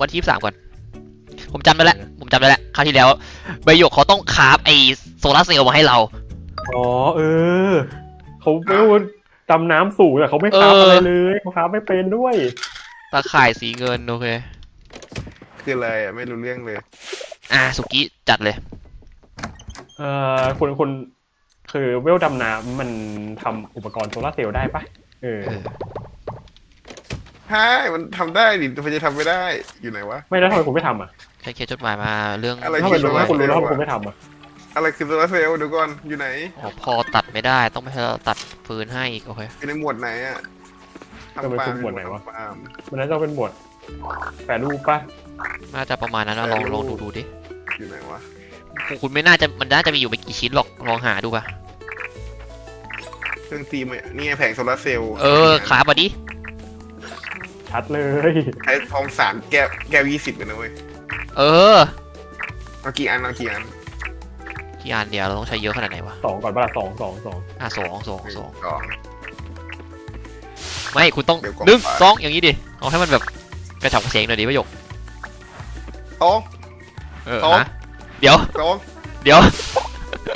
วันที่สามก่อน ผมจำได้แล้ว ผมจำได้แล้ว คราวที่แล้ว ใบหยกเขาต้องคราฟไอโซลาร์เซลล์มาให้เรา อ๋อเออเขาไม่รู้ดำน้ำสูงแต่เขาไม่คราบเออออะไรเลยเขาคราบไม่เป็นด้วย ตาข่ายสีเงินโอเค คืออะไรอะไม่รู้เรื่องเลย อะสุกี้จัดเลย เอ่อคุณคุณคือเวลดำน้ำมันทำอุปกรณ์โซลาร์เซลล์ได้ปะเออเออ ใช่มันทำได้ดิมันจะทำไม่ได้อยู่ไหนวะ ไม่แล้วทำไมคุณไม่ทำอะใช้เขียนจดหมายมาเรื่องอะไรถ้าเป็นโซลาถ้าร์คุณรู้แล้วเซลล์ทำไมคุณไม่ทำอะอะไรคือโซลาร์เซลล์เดี๋ยวก่อนอยู่ไหนอ๋อพอตัดไม่ได้ต้องไปให้เราตัดฟืนให้อีกโอเคอยู่ในหมวดไหนอะจะเป็นคุณหมวดไหนวะ ทำฟาร์มมันน่าจะเป็นหมวดแปรรูปปะน่าจะประมาณนั้นนะลองลองดูดูดิอยู่ไหนวะคุณคุณไม่น่าจะมันน่าจะมีอยู่ไม่กี่ชิ้นหรอกลองหาดูป่ะเครื่องตีมานี่ไงแผงโซลาร์เซลล์เออคราฟมาดิ ชัดเลย ใช้ทองสามแก้วแก้วยี่สิบเลยนะเว้ยเออเอากี่อันเอากี่อันกี่อันเดียวเราต้องใช้เยอะขนาดไหนวะสองก่อนปะล่ะสองสองสองอะสองสองสองสอง ไม่คุณต้องเดี๋ยวก่อนหนึ่งไป สองอย่างนี้ดิเอาให้มันแบบกระฉับกระเฉงหน่อยดิประโยคสอง เออสองฮะเดี๋ยวสองเดี๋ยว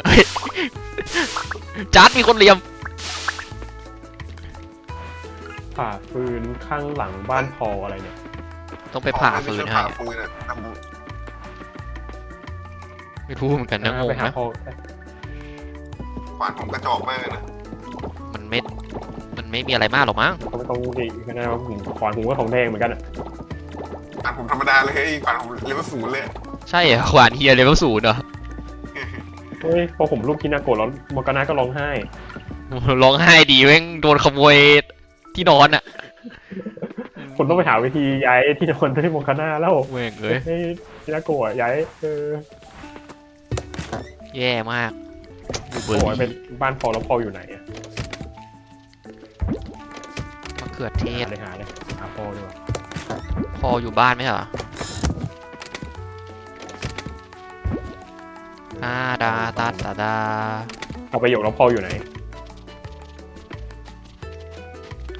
เฮ้ยจัดมีคนเหลี่ยม ผ่าฟืนข้างหลังบ้านพออะไรเนี่ยต้องไปผ่าฟืนไม่ให้ใช่ผ่าฟืนอะทไม่รู้เหมือนกันนะงงไปหานะพอำขวานผมกระจอกมากเลยนะมันไม่ มันไม่มีอะไรมากหรอกมั้งเขาไม่ต้องดีก็ได้ว่าผมขวานผมก็ของแดงเหมือนกันอะขวานผมธรรมดาเลยเฮ้ยขวานผมเลเวลศูนย์เลยใช่เหรอขวานเฮียเลเวลศูนย์เหรอเฮ้ยพอผมรูปคินาโกะแล้วโมกานาก็ร้องไห้ร้องไห้ดีแม่งโดนขโมย ที่นอนอะคุณต้องไปหาวิธีย้ายที่นอนที่โมกานาแล้วแม่งเอ้ยให้คินาโกะย้ายเออแย่มากดูเบอโอ้ร์ยเป็นรี่บ้านพอแล้วพออยู่ไหนอะมะเขือเทศหาเลยหาเลยหาพอดีกว่าพออยู่บ้านไหมเหรออาดาตาตาดาเอาไปหยกแล้วพออยู่ไหน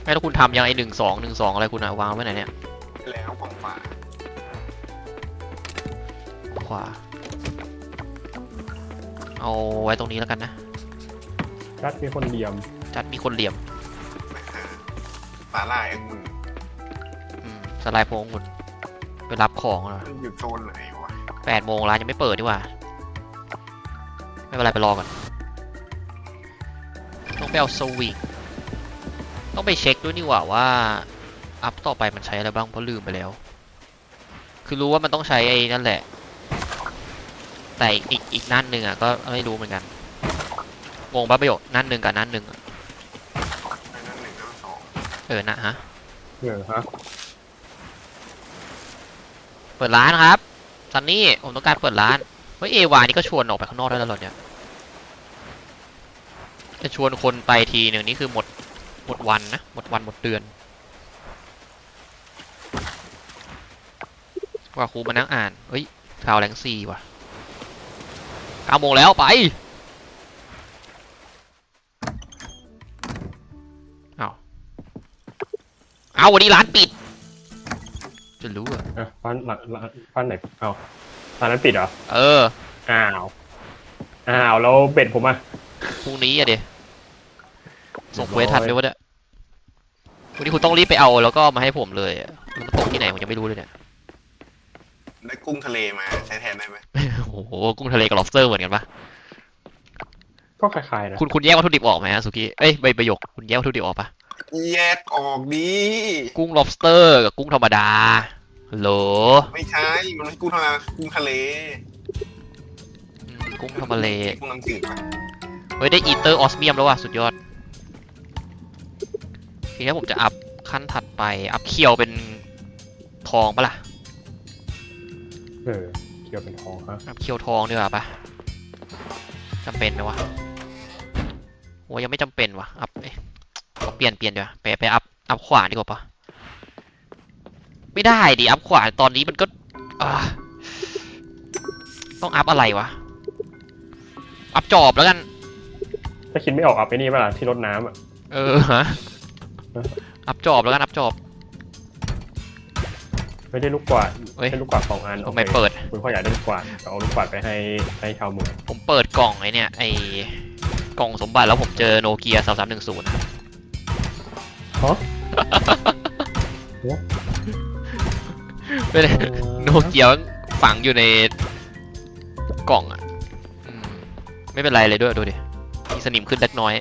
ไม่แล้วคุณทำยังไอหนึ่งสองหนึ่งสองอะไรคุณอะวางไว้ไหนเนี่ยแล้วของฝาขวา เอาไว้ตรงนี้แล้วกันนะ รัดมีคนเดียม จัดมีคนเหลี่ยมสาลายองุ่นอืมสไลด์โพงคุณไปรับของเหรอมันอยู่โซนไหนวะแปดโมงร้านยังไม่เปิดดีกว่า ไม่เป็นไรไปรอก่อนต้องไปเอาสวิง ต้องไปเช็คด้วยนี่หว่าว่า อัพต่อไปมันใช้อะไรบ้างเพราะลืมไปแล้ว คือรู้ว่ามันต้องใช้ไอ้นั่นแหละ แต่อีกอีกอีกนั่นหนึ่งอะก็ไม่รู้เหมือนกันงงปะประโยชน์นั่นหนึ่งกับนั่นหนึ่งอะไอ้นั่นหนึ่งนั่นสองเออนะฮะเออฮะเปิดร้านครับซันนี่ผมต้องการเปิดร้านเฮ้ยเอวานี่ก็ชวนออกไปข้างนอกได้แล้วเหรอเนี่ยจะชวนคนไปทีหนึ่งนี่คือหมด หมดวันนะ หมดวันหมดเดือน ว่าครูมานั่งอ่าน เฮ้ยข่าวแรงซีว่ะเก้าโมงแล้วไปเอาเอาวันนี้ร้านปิด จะรู้เหรออะบ้านหลังหลังบ้านไหนเอาร้านนั้นปิดเหรอ เออ อ้าว อ้าว แล้วเบ็ดผมอะพรุ่งนี้อะเดส่งเควสทันไหมวะเนี่ย วันนี้คุณต้องรีบไปเอาแล้วก็มาให้ผมเลยอะมันตกที่ไหนผมยังไม่รู้เลยเนี่ยได้กุ้งทะเลมาใช้แทนได้ไหมโอ้โหกุ้งทะเลกับ lobster เหมือนกันปะก็คล้ายๆนะ คุณคุณแยกวัตถุดิบออกไหมฮะสุกี้เอ้ยใบประโยคคุณแยกวัตถุดิบออกปะแยกออกดีกุ้ง lobster กับกุ้งธรรมดาโหลไม่ใช่ มันไม่ใช่กุ้งทะเลกุ้งทะเลอืมกุ้งธรรมเลกุ้งน้ำจืดปะเฮ้ยได้อีเตอร์ออสเมียมแล้วว่ะสุดยอด ทีนี้ผมจะอัพขั้นถัดไป อัพเคียวเป็นทองปะล่ะ เออเกี่ยวเป็นทองฮะอัพเคียวทองดีกว่าปะจำเป็นไหมวะโอ้ยังไม่จำเป็นวะอัพเอ๊ะเอาเปลี่ยนเปลี่ยนดีกว่าไปไปอัพอัพขวาดีกว่าปะไม่ได้ดิอัพขวาตอนนี้มันก็อ่าต้องอัพอะไรวะ อัพจอบแล้วกัน ถ้าคิดไม่ออกเอาไปนี่ป่ะล่ะที่รดน้ำอะ เออฮะ อัพจอบแล้วกันอัพจอบ ไม่ได้ลูกกวาดเฮ้ย ได้ลูกกวาดสองอันทำไมเปิด คุณพ่ออยากได้ลูกกวาดเอาลูกกวาดไปให้ให้ชาวเมืองผมเปิดกล่องไอ้เนี่ยไอ้กล่องสมบัติแล้วผมเจอโนเกียสามสามหนึ่งศูนย์นะครับฮะไม่ได้โนเกียฝังอยู่ในกล่องอะอืมไม่เป็นไรเลยด้วยดูดิมีสนิมขึ้นเล็กน้อย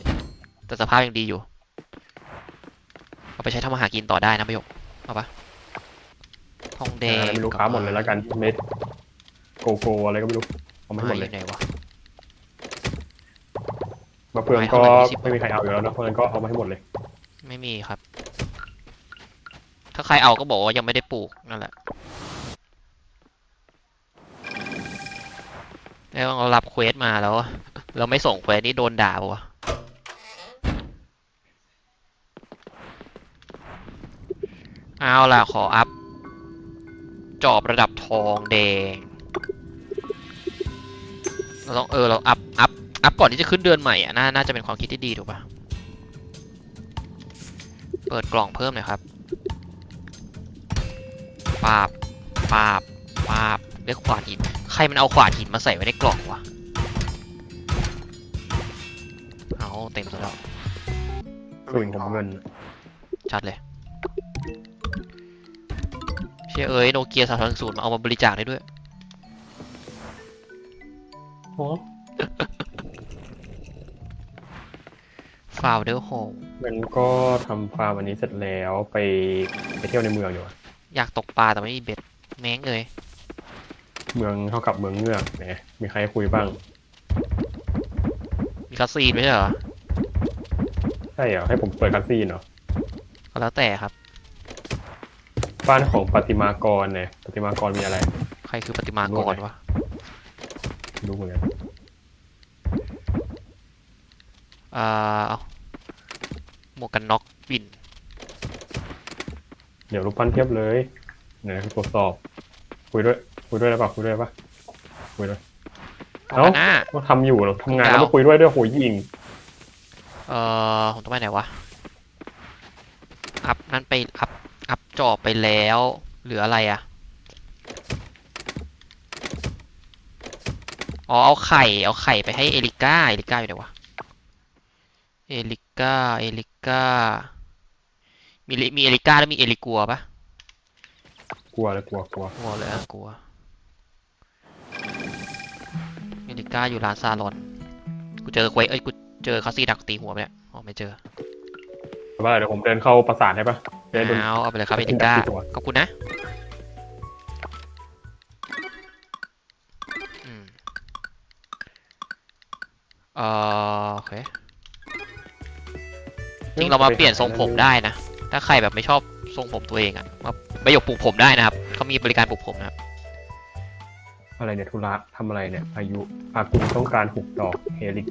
แต่สภาพยังดีอยู่ เอาไปใช้ทำอาหารกินต่อได้นะประโยคเอาปะทองแดงอะไรไม่รู้ค้าหมดเลยแล้วกันเม็ดโกโก้อะไรก็ไม่รู้เอามาให้หมดอเลยยู่ไหนวะมาเพื่อนก็ไม้เท่าไหร่20ไม่มีใครเอาอยู่แล้วนะเพราะงั้นก็เอามาให้หมดเลย ไม่มีครับ ถ้าใครเอาก็บอกว่ายังไม่ได้ปลูกนั่นแหละแล้วเรารับเควสมาแล้ว เราไม่ส่งเควสนี่โดนด่าปะวะ เอาล่ะ ขออัพ จอบระดับทองแดง เราต้องเออ เราอัพ อัพ อัพก่อนที่จะขึ้นเดือนใหม่อะ น่า น่าจะเป็นความคิดที่ดีถูกปะเปิดกล่องเพิ่มหน่อยครับปาบปาบปาบเรียกขวานหิน ใครมันเอาขวานหินมาใส่ไว้ในกล่องวะ เอาเต็มซะแล้ว กลิ่นของเงิน ชัดเลยเชื่อเอ้ยโนเกียสามศูนย์มาเอามาบริจาคได้ด้วยโอ้ฟาวเดอร์โฮมมันก็ทำฟาร์มอันนี้เสร็จแล้วไปไปเที่ยวในเมืองอยู่อะอยากตกปลาแต่ไม่มีเบ็ดแม้งเลยเมืองเท่ากับเมืองเงือกแหมมีใครให้คุยบ้างมีคาสซีนไม่ใช่เหรอใช่เหรอให้ผมเปิดคัสซีนเหรอก็แล้วแต่ครับ บ้านของปฏิมากรเนี่ยปฏิมากรมีอะไร ใครคือปฏิมากรวะไม่รู้เหมือนกันอ่าเอาหมวกกันน็อกบิน เดี๋ยวรูปปั้นเทียบเลยไหนตรวจสอบคุยด้วยคุยด้วยได้ปะคุยด้วยได้ปะคุยด้วยหมวกกันหน้าก็ทำอยู่เหรอทำงานแล้วดาวมาคุยด้วยด้วยโหยิงเอ่อผมต้องไปไหนวะอัพนั่นไปอัพอัพ จอบไปแล้วเหลืออะไรอะอ๋อ เอาไข่ เอาไข่ไปให้เอลิก้า เอลิก้าอยู่ไหนวะ เอลิก้า เอลิก้า มีลิมีเอลิก้าแล้วมีเอลิกัวปะกลัวเลยกลัวกลัวกลัวเลยอะกลัว เอลิก้าอยู่ร้านซาลอน กูเจอควยเอ้ย กูเจอคาซี่ดักตีหัวไปเนี่ย อ๋อ ไม่เจอแต่ว่าเดี๋ยวผมเดินเข้าปราสาทได้ปะ จะได้โดน เอาเอาไปเลยครับเอลิก้าดักตีหัว ขอบคุณนะอืมเอ่อโอเคจริงเรามาเปลี่ยนทรงผมได้นะ ถ้าใครแบบไม่ชอบทรงผมตัวเองอะมาประโยคปลูกผมได้นะครับเขามีบริการปลูกผมนะครับอะไรเนี่ยธุระทำอะไรเนี่ยอายุอากุลต้องการหุบดอกเฮลิก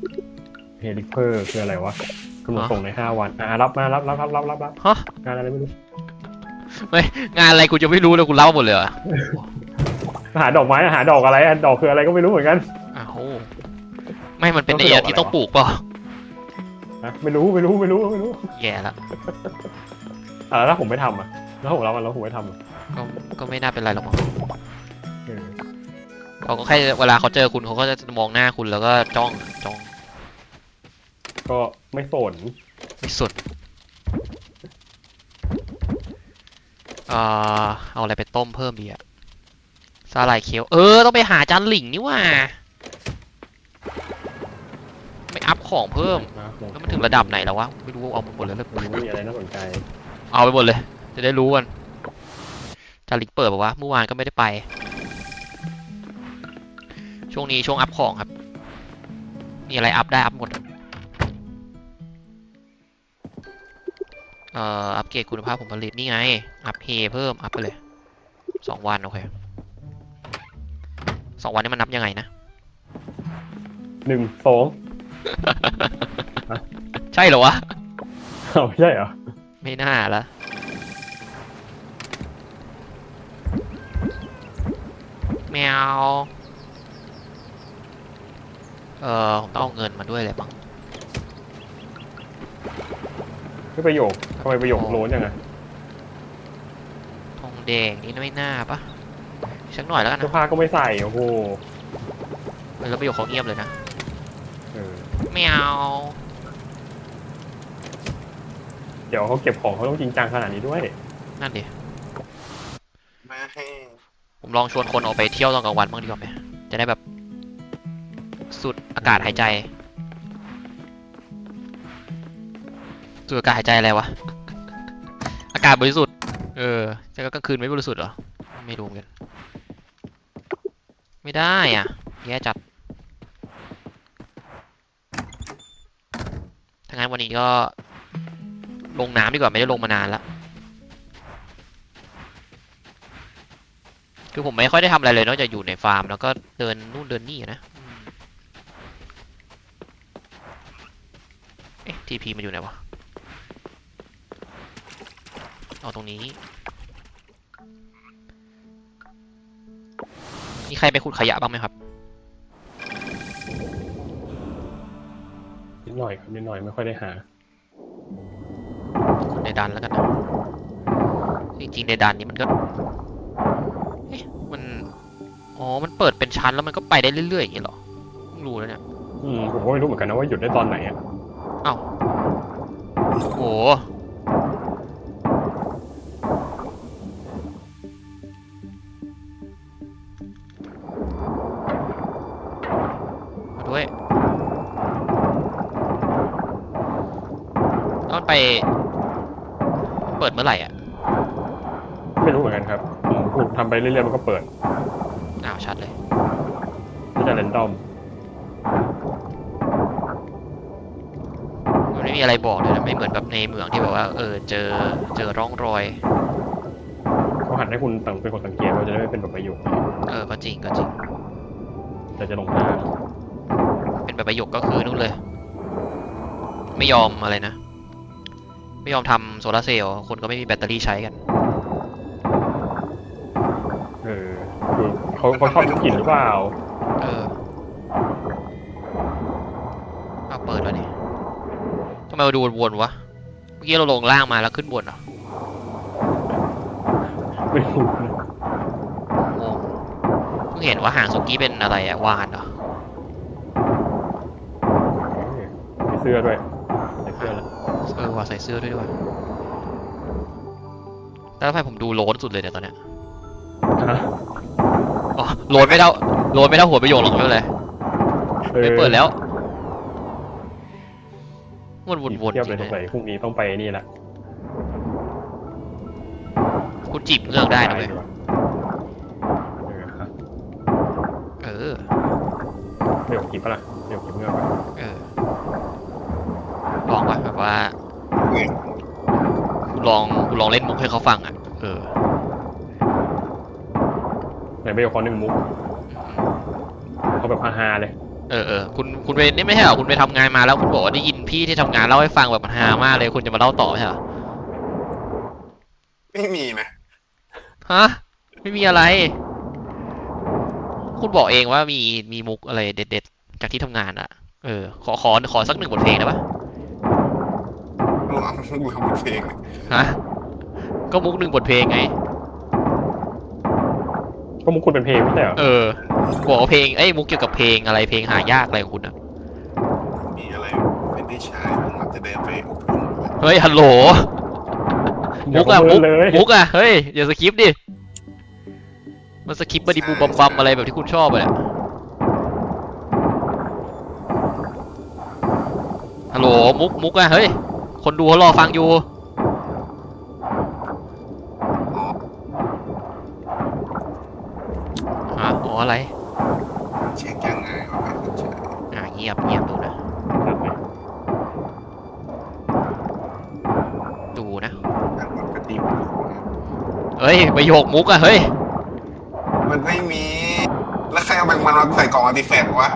เฮลิเพอร์คืออะไรวะ กำหนดฮะส่งในห้าวัน อะรับมารับรับรับรับรับรับฮะงานอะไรไม่รู้งานอะไรกูจะไม่รู้เลยกูเล่าหมดเลยเหรอหาดอกไม้หาดอกอะไรอะดอกคืออะไรก็ไม่รู้เหมือนกัน อ้าวไม่มันเป็นต้ไอ้องสะดวกที่ต้องปลูกเปล่าฮะไม่รู้ไม่รู้ไม่รู้ไม่รู้แย่แล้วอะแล้วถ้าผมไม่ทำอะแล้วผมรับมันแล้วผมไม่ทำอะก็ก็ไม่น่าเป็นไรหรอกมั้งเออเขาก็แค่เวลาเขาเจอคุณเขาก็จะมองหน้าคุณแล้วก็จ้องจ้อง ก็ไม่สนไม่สุดเอ่อเอาอะไรไปต้มเพิ่มดีอะสาหร่ายเคียว เออ ต้องไปหาจานหลิงนี่หว่าไม่อัพของเพิ่มนะผมแล้วมันถึงระดับไหนแล้ววะ ไม่รู้เอาหมดเลยเลยมันไม่มีอะไรน่าสนใจ เอาไปหมดเลย จะได้รู้กันจานหลิงเปิดบอกว่าเมื่อวานก็ไม่ได้ไป ช่วงนี้ช่วงอัพของครับ มีอะไรอัพได้อัพหมด เอ่ออัปเกรดคุณภาพผลผลิตนี่ไง อัพเฮเพิ่ม อัพไปเลยสองวันโอเคสองวันนี้มันนับยังไงนะ หนึ่งสองใช่เหรอวะอ้าวไม่ใช่เหรอ ไม่น่าละแมว เออผมต้องเอาเงินมาด้วยเลยมั้ง ไม่ประโยคทำไมประโยคโล้นยังไงทองแดงๆนี่ไม่น่าปะสักหน่อยแล้วกันเสื้อนะผ้าก็ไม่ใส่โอ้โหเออแล้วประโยคเขาเงียบเลยนะเออไม่เอาเดี๋ยวเขาเก็บของเขาต้องจริงจังขนาดนี้ด้วยนั่นดิมาให้ผมลองชวนคนออกไปเที่ยวตอนกลางวันบ้างดีกว่าไหมจะได้แบบสูดอากาศหายใจ สูดอากาศหายใจอะไรวะ อากาศบริสุทธิ์ เออแต่ก็กลางคืนไม่บริสุทธิ์เหรอ ไม่รู้เหมือนกัน ไม่ได้อะ แย่จัดถ้างั้นวันนี้ก็ลงน้ำดีกว่าไม่ได้ลงมานานแล้วคือผมไม่ค่อยได้ทำอะไรเลยนอกจากอยู่ในฟาร์มแล้วก็เดินนู่นเดินนี่นะเอ๊ะทีพีมันอยู่ไหนวะ เอาตรงนี้ มีใครไปขุดขยะบ้างไหมครับ นิดหน่อยครับนิดหน่อยไม่ค่อยได้หา ขุดในดันแล้วกันนะจริงๆในดันนี้มันก็เอ๊ะมัน อ๋อ มันเปิดเป็นชั้นแล้วมันก็ไปได้เรื่อยๆอย่างนี้เหรอเพิ่งรู้แล้วเนี่ย อืมผมก็ไม่รู้เหมือนกันนะว่าหยุดได้ตอนไหนอะ อ้าว โอ้โห ครับผมพูดทำไปเรื่อยๆมันก็เปิดอ้าวชัดเลย ไม่ใช่แรนดอมมันไม่มีอะไรบอกเลยนะไม่เหมือนแบบในเมืองที่แบบว่า เออเจอเจอร่องรอย เขาหันให้คุณต่างเป็นคนสังเกตว่าจะได้ไม่เป็นแบบประโยคเออก็จริงก็จริง แต่จะลงทางเป็นแบบประโยคก็คือนู่นเลย ไม่ยอมอะไรนะ ไม่ยอมทำโซลาร์เซลล์คนก็ไม่มีแบตเตอรี่ใช้กัน เออคือเขาเขาชอบกลิ่นหรือเปล่า เออเอาเปิดแล้วนี่ทำไมมาดูวนๆวะ เมื่อกี้เราลงล่างมาแล้วขึ้นบนเหรอไม่รู้งงเพิ่งเห็นว่าหางสุกี้เป็นอะไรอะวานเหรอใส่เสื้อด้วยใส่เสื้อแล้วเออว่าใส่เสื้อด้วยด้วยแล้วทำไมผมดูโล้นสุดเลยเนี่ยตอนเนี้ย ฮะอ๋อโล้นไม่เท่าโล้นไม่เท่าหัวประโยคหรอกไม่เป็นไรไม่เปิดแล้ววนวนวนเทียบจริเลยงสงสัเลยยพรุ่งนี้ต้องไปนี่ละคุณจีบเลือกได้นะเว้ยเออฮะเออเดี๋ยวกินปะล่ะเดี๋ยวกินเมื่อปะเออลองวะแบบว่าเว้ยคุณลองคุณลองเล่นมุกให้เขาฟังอะ เออ ไหนไปเอาคอนหนึ่งมุกเขาแบบฮาๆเลย เออเออคุณคุณไปนี่ไม่ใช่เหรอคุณไปทำงานมาแล้วคุณบอกว่าได้ยินพี่ที่ทำงานเล่าให้ฟังแบบมันฮามากเลยคุณจะมาเล่าต่อไม่ใช่เหรอไม่มีนะฮะไม่มีอะไร คุณบอกเองว่ามีมีมุกอะไรเด็ดๆจากที่ทำงานอะเออขอขอขอสักหนึ่งบทเพลงได้ปะรวมรวมเพลง ฮะก็มุกหนึ่งบทเพลงไง ก็มุกคุณเป็นเพลงไม่ใช่เหรอเออบอกว่าเพลงเอ้ยมุกเกี่ยวกับเพลงอะไรเพลงหายากอะไรของคุณอะมีอะไรเป็นที่ชายผมอาจจะเดินไปอบรมเลยเฮ้ยฮัลโหลมุกอะเดี๋มุยวกเลยมุกอะเฮ้ยอย่าสคิปดิมันสคิปบดีบูบัมบัมอะไรแบบที่คุณชอบอะเนี่ยฮัลโหลมุกมุกอะเฮ้ยคนดูเขารอฟังอยู่ อ๋อ ฮะอ๋ออะไร เช็คยังไงว่าเป็นผู้ชาย อ่าเงียบเงียบดูนะ ดูนะ แต่มันก็ดี เฮ้ย ประโยคมุกอะเฮ้ย มันไม่มี แล้วใครเอาแบงมันมาใส่กล่องอาร์ติแฟกต์วะ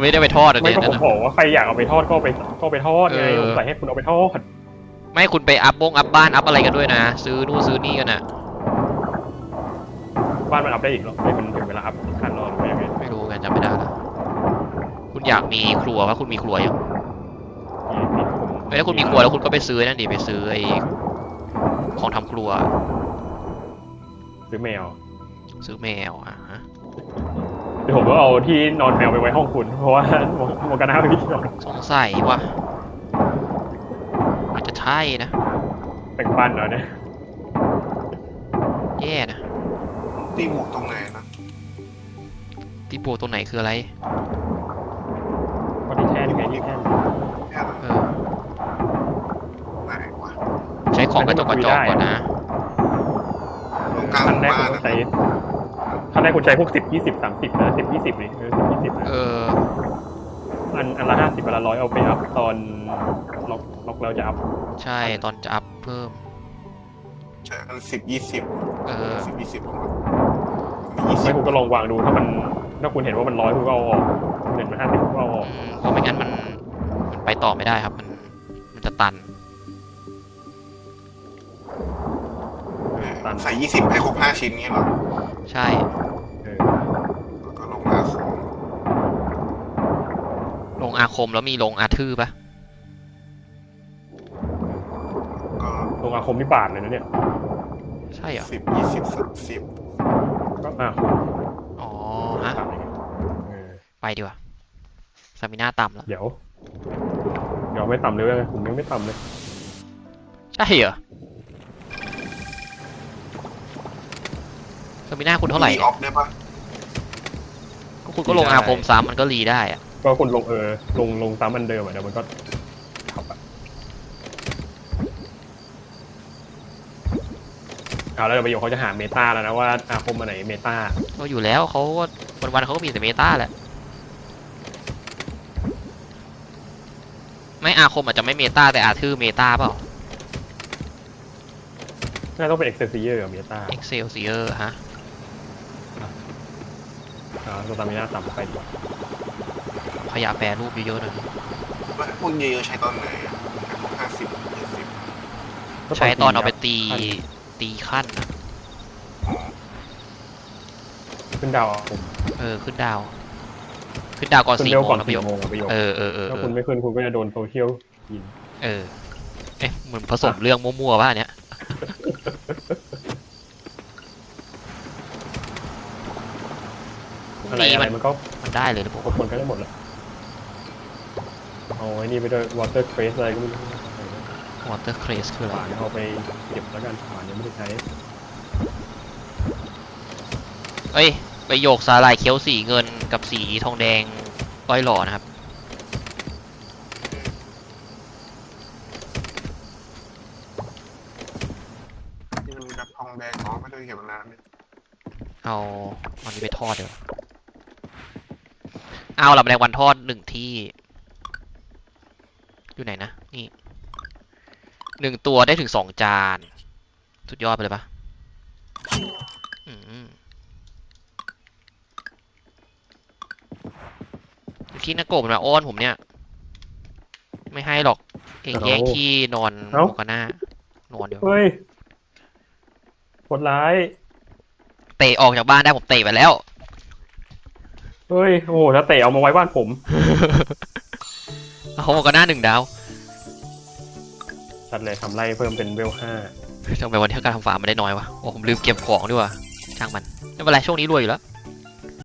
ไม่ได้ไปทอดอะไม่เนี่ยก็นั่ผนมน่ะบอกว่าใครอยากเอาไปทอดก็เอาไปก็เอาไปทอดไงเออผมใส่ให้คุณเอาไปทอดไม่คุณไปอัพบงอัพบ้านอัพอะไรกันด้วยนะ ซื้อนู่นซื้อนี่กันอะบ้านมันอัพได้อีกเหรอไม่เป็นถึงเวลาอัพขั้นรอหรือว่ายังไงไม่รู้กันจำไม่ได้ละคุณอยากมีครัวว่าคุณมีครัวยังมีมีผมไม่ถ้าคุณมีครัวแล้วคุณก็ไปซื้อนั่นดิไปซื้อไอ้ของทำครัว ซื้อแมว ซื้อแมวอะฮะเดี๋ยวผมก็เอาที่นอนแมวไปไว้ห้องคุณ เพราะว่าโมกาน่าไม่มีที่นอนสงสัยว่ะอาจจะใช่นะ แบ่งปันเหรอเนี่ยแย่นะตีหมวกตรงไหนนะที่โบตัวไหนคืออะไรก็ที่แท่นไงที่แท่นแค่นั้นเออ ไหนวะใช้ของกระจกกระจอกก่อนนะตรง กลางหขั้นมู่แรกบ้าคุนณนะใช้ขั้นแรกคุณใช้พวกสิบยี่สิบสามสิบนะสิบยี่สิบนี่สิบยี่สิบนะเอออันอันละห้าสิบอันละร้อยเอาไปอัพตอนล็อกล็อกแล้วจะอัพใช่ตอนจะอัพเพิ่มใช่อันสิบยี่สิบเออสิบยี่สิบมียี่สิไม่บคุณก็ลองวางดูถ้ามันถ้าคุณเห็นว่ามันร้อยคุณก็เอาออกคุณเห็นมันห้าสิบคุณก็เอาออกอืมเพราะไม่งั้นมันมันไปต่อไม่ได้ครับ มันมันจะตัน ใส่ยี่สิบให้ครบห้าชิ้นนี้เหรอใช่ เออแล้วก็ลงมาของลงอาคมแล้วมีลงอาทือปะก็ลงอาคมนี่บาทเลยนะเนี่ย ใช่เหรอสิบยี่สิบสามสิบก็อาคมอ๋อฮะ บาทเลยเออไปดีกว่าซามิน่าต่ำแล้ว เดี๋ยว เดี๋ยวไม่ต่ำเลยเว้ยผมยังไม่ต่ำเลย ใช่เหรอ ซามิน่าคุณเท่าไหร่รีเนี่อยอฟได้ปะก็คุณก็ลงอาคมซ้ำมันก็รีได้อะก็คุณลงเออลงลงซ้ำอันเดิมอะเดี๋ยวมันก็ขับอะเอาแล้วเดี๋ยวประโยคเขาจะหาเมตาแล้วนะว่าอาคมอันไหนเมตาก็อยู่แล้วเขาก็วันๆเขาก็มีแต่เมตาแหละ ไม่อาคมอาจจะไม่เมตาแต่อาทือเมตาเปล่า น่าต้องเป็นเอ็กเซซิเยอร์กับเมตา Excelsior ฮะ อ่าสตามิน่าต่ำไปดีกว่าขยะแปรรูปเยอะๆหน่อยแล้วพวกเยอะๆใช้ตอนไหนอะพวกห้าสิบยี่สิบก็ใช้ตอนเอาไปครับตีตีขั้นนะขึ้นดาวอาคมเออขึ้นดาว ขึ้นดาวก่อนขึ้นสี่เร็วโมก่งอนนะประโยสี่คโมงอะประโยคเออเออเออถ้าเอคุณอไม่ขึ้นคุณก็จะโดนโซเชียลยินเออเอ๊ะเหมือนผสมเรื่องมั่วๆป่ะอันเนี้ยพรุ่ง อะไรนี้อะไรมันมันก็มันได้เลยหรือเปกล่าดคนก็ได้หมดแหละเอาไอ้นี่ไปด้วย water trace อะไรก็ไม่รู้วอเตอร์เครสคืออะไรหวานเอาไปเก็บแล้วกันหวานยังไม่ได้ใช้ เอ้ยไปโยกสาลายเคี้ยวสีเงินกับสีทองแดงก้อยหล่อนะครับ ที่มันมีแบบทองแดงอ๋อไม่ได้เก็บมานานเนี่ยเอาอันนี้ไปทอดเดี๋ยว เอาหลับแรงวันทอดหนึ่งที่ อยู่ไหนนะ นี่หนึ่งตัวได้ถึงสองจาน สุดยอดไปเลยปะอืมที่นักโกบมันมาอ้อนผมเนี่ย ไม่ให้หรอก เองแย่งที่นอนโมกาน่านอนเดี๋ยวเฮ้ยโคตรร้าย เตะออกจากบ้านได้ผมเตะไปแล้ว เฮ้ย โอ้โหถ้าเตะเอามาไว้บ้านผม เอาโมกาน่าหนึ่งดาวชัดเลยทำไรเพิ่มเป็นเวลห้าทำไมวันที่การทำฟาร์มไม่ได้น้อยวะ โอ้ผมลืมเก็บของด้วยว่ะช่างมัน ไม่เป็นไรช่วงนี้รวยอยู่แล้ว